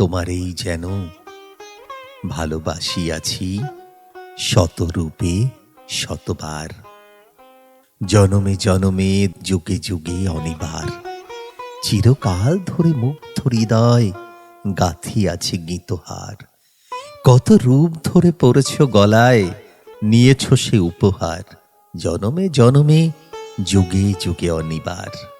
তোমারেই যেন ভালোবাসি ভালোবাসিয়াছি শতরূপে শতবার। জনমে জনমে, যুগে যুগে অনিবার। চিরকাল ধরে মুগ্ধ হৃদয় গাথিয়াছে গীতহার। কত রূপ ধরে পড়েছ গলায়, নিয়েছ সে উপহার। জনমে জনমে, যুগে যুগে অনিবার।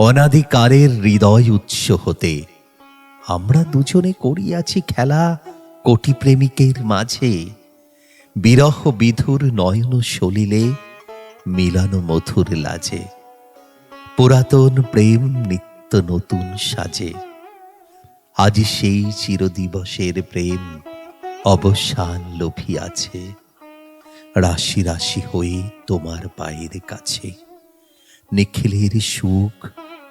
অনাদিকারের হৃদয় উৎস হতে। আমরা দুজনে করিয়াছি খেলা কোটি প্রেমিকের মাঝে। বিরহ বিধুর নয়ন সলিলে, মিলানো মধুর লাজে। পুরাতন প্রেম নিত্য নতুন সাজে। আজ সেই চিরদিবসের প্রেম অবসান লোভিয়াছে। রাশি রাশি হয়ে তোমার পায়ের কাছে। নিখিলের সুখ